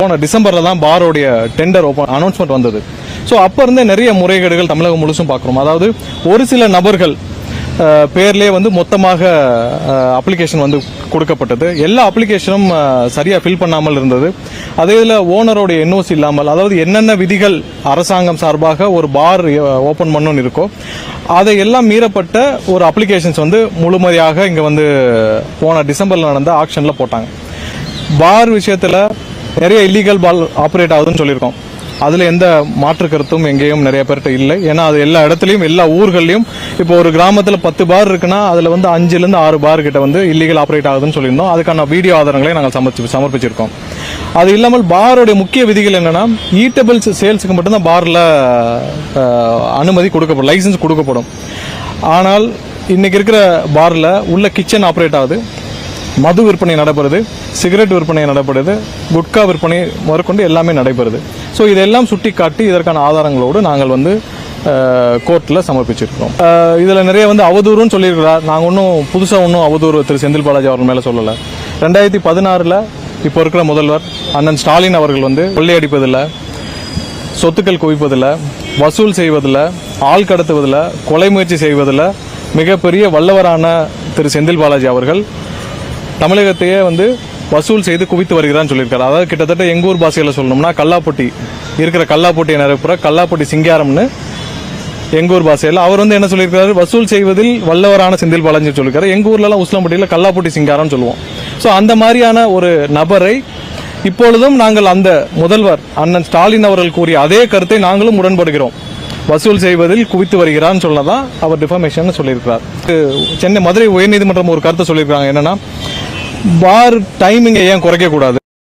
போன டிசம்பரில் தான் பாரோடைய டெண்டர் ஓப்பன் அனௌன்ஸ்மெண்ட் வந்தது. ஸோ அப்போ இருந்தே நிறைய முறைகேடுகள் தமிழகம் முழுசும் பார்க்குறோம். அதாவது ஒரு சில நபர்கள் பேர்லேயே வந்து மொத்தமாக அப்ளிகேஷன் வந்து கொடுக்கப்பட்டது. எல்லா அப்ளிகேஷனும் சரியாக ஃபில் பண்ணாமல் இருந்தது. அதே இதில் ஓனரோடைய என்ஓசி இல்லாமல் அதாவது என்னென்ன விதிகள் அரசாங்கம் சார்பாக ஒரு பார் ஓப்பன் பண்ணணும்னு இருக்கோ அதை எல்லாம் மீறப்பட்ட ஒரு அப்ளிகேஷன்ஸ் வந்து முழுமையாக இங்கே வந்து போன டிசம்பரில் நடந்த ஆக்ஷனில் போட்டாங்க. பார் விஷயத்தில் நிறைய இல்லீகல் பால் ஆப்ரேட் ஆகுதுன்னு சொல்லியிருக்கோம். அதில் எந்த மாற்று கருத்தும் எங்கேயும் நிறைய பேர்கிட்ட இல்லை. ஏன்னா அது எல்லா இடத்துலையும் எல்லா ஊர்கள்லையும் இப்போ ஒரு கிராமத்தில் பத்து பார் இருக்குன்னா அதில் வந்து அஞ்சுலேருந்து ஆறு பார் கிட்ட வந்து இல்லீகல் ஆப்ரேட் ஆகுதுன்னு சொல்லியிருந்தோம். அதுக்கான வீடியோ ஆதாரங்களை நாங்கள் சமர்ப்பி சமர்ப்பிச்சிருக்கோம். அது இல்லாமல் பாரோடைய முக்கிய விதிகள் என்னென்னா ஈட்டபிள்ஸ் சேல்ஸுக்கு மட்டும்தான் பாரில் அனுமதி கொடுக்கப்படும் லைசன்ஸ் கொடுக்கப்படும். ஆனால் இன்றைக்கி இருக்கிற பாரில் உள்ள கிச்சன் ஆப்ரேட் ஆகுது. மது விற்பனை நடைபெறுது சிகரெட் விற்பனை நடைபெறுது குட்கா விற்பனை முதற்கொண்டு எல்லாமே நடைபெறுது. ஸோ இதெல்லாம் சுட்டி காட்டி இதற்கான ஆதாரங்களோடு நாங்கள் வந்து கோர்ட்டில் சமர்ப்பிச்சிருக்கிறோம். இதில் நிறைய வந்து அவதூறுன்னு சொல்லியிருக்கிறார். நாங்கள் ஒன்றும் புதுசாக ஒன்றும் அவதூறு திரு செந்தில் பாலாஜி அவர்கள் மேலே சொல்லலை. ரெண்டாயிரத்தி பதினாறில் இப்போ இருக்கிற முதல்வர் அண்ணன் ஸ்டாலின் அவர்கள் வந்து கொள்ளையடிப்பதில்லை சொத்துக்கள் குவிப்பதில் வசூல் செய்வதில் ஆள் கடத்துவதில் கொலை முயற்சி செய்வதில் மிகப்பெரிய வல்லவரான திரு செந்தில் பாலாஜி அவர்கள் தமிழகத்தையே வந்து வசூல் செய்து குவித்து வருகிறான்னு சொல்லியிருக்காரு. அதாவது கிட்டத்தட்ட எங்கூர் பாஷையில் சொல்லணும்னா கல்லாப்பட்டி இருக்கிற கல்லாப்பட்டியை நிரப்புற கல்லாப்பட்டி சிங்காரம்னு எங்கூர் பாஷையில் அவர் வந்து என்ன சொல்லியிருக்காரு? வசூல் செய்வதில் வல்லவரான செந்தில் பாலாஜி சொல்லியிருக்காரு. எங்கூர்லலாம் உஸ்லம்பட்டியில் கல்லாப்பட்டி சிங்காரம்னு சொல்லுவோம். ஸோ அந்த மாதிரியான ஒரு நபரை இப்பொழுதும் நாங்கள் அந்த முதல்வர் அண்ணன் ஸ்டாலின் அவர்கள் கூறிய அதே கருத்தை நாங்களும் உடன்படுகிறோம். வசூல் செய்வதில் குவித்து வருகிறான்னு சொல்லதான் அவர் டிஃபர்மேஷன் சொல்லியிருக்கிறார். சென்னை மதுரை உயர்நீதிமன்றம் ஒரு கருத்தை சொல்லியிருக்காங்க. என்னன்னா பார் டைமிங்கை ஏன் குறைக்கக்கூடாது?